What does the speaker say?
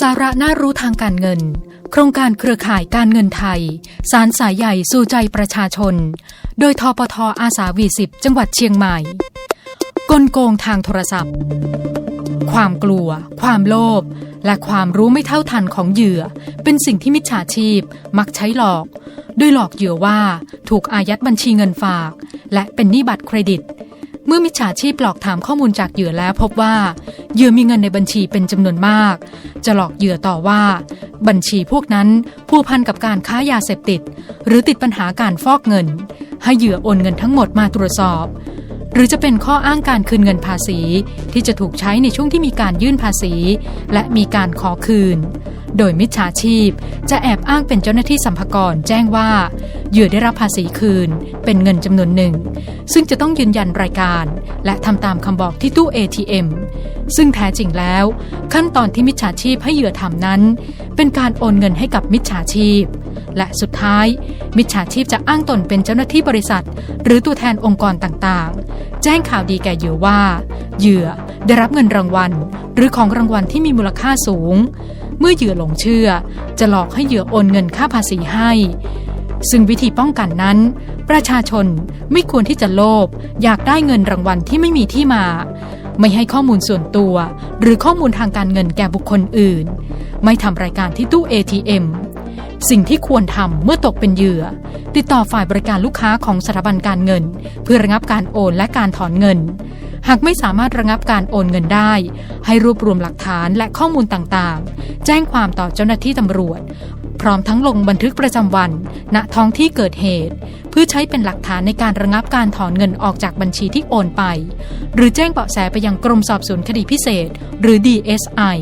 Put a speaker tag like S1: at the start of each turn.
S1: สาระน่ารู้ทางการเงิน โครงการเครือข่ายการเงินไทย สารสายใหญ่สู่ใจประชาชน โดยทปทอาสาวีสิบจังหวัดเชียงใหม่ กลโกงทางโทรศัพท์ ความกลัว ความโลภ และความรู้ไม่เท่าทันของเหยื่อ เป็นสิ่งที่มิจฉาชีพ มักใช้หลอกโดยหลอกเหยื่อว่าถูกอายัดบัญชีเงินฝาก และเป็นหนี้บัตรเครดิต มื่อมิจฉาชีพหลอกถามข้อมูลจากเหยื่อแล้วพบว่า เหยื่อมีเงินในบัญชีเป็นจำนวนมาก จะหลอกเหยื่อต่อว่า บัญชีพวกนั้นผูกพันกับการค้ายาเสพติด หรือติดปัญหาการฟอกเงิน ให้เหยื่อโอนเงินทั้งหมดมาตรวจสอบ หรือจะเป็นข้ออ้างการคืนเงินภาษี ที่จะถูกใช้ในช่วงที่มีการยื่นภาษี และมีการขอคืน โดยมิจฉาชีพ จะแอบอ้างเป็นเจ้าหน้าที่สัมภากรแจ้งว่า เหยื่อได้รับภาษีคืน เป็นเงินจำนวนหนึ่ง ซึ่งจะต้องยืนยันรายการ และทำตามคำบอกที่ตู้ ATM ซึ่งแท้จริงแล้ว ขั้นตอนที่มิจฉาชีพให้เหยื่อทำนั้น เป็นการโอนเงินให้กับมิจฉาชีพ และสุดท้าย มิจฉาชีพจะอ้างตนเป็นเจ้าหน้าที่บริษัท หรือตัวแทนองค์กรต่างๆ แจ้งข่าวดีแก่เหยื่อว่า เหยื่อได้รับเงินรางวัล หรือของรางวัลที่มีมูลค่าสูง เมื่อเหยื่อหลงเชื่อ จะหลอกให้เหยื่อโอนเงินค่าภาษีให้ ซึ่งวิธีป้องกันนั้น ประชาชนไม่ควรที่จะโลภอยากได้เงินรางวัลที่ไม่มีที่มาไม่ให้ข้อมูลส่วนตัว หรือข้อมูลทางการเงินแก่บุคคลอื่น ไม่ทำรายการที่ตู้ ATM สิ่งที่ควรทำเมื่อตกเป็นเหยื่อ ติดต่อฝ่ายบริการลูกค้าของสถาบันการเงิน เพื่อระงับการโอนและการถอนเงิน หากไม่สามารถระงับการโอนเงินได้ ให้รวบรวมหลักฐานและข้อมูลต่างๆ แจ้งความต่อเจ้าหน้าที่ตำรวจ พร้อมทั้งลงบันทึกประจำวัน ณท้องที่เกิดเหตุ เพื่อใช้เป็นหลักฐานในการระงับการถอนเงินออกจากบัญชีที่โอนไป หรือแจ้งเบาะแสไปยังกรมสอบสวนคดีพิเศษ หรือ DSI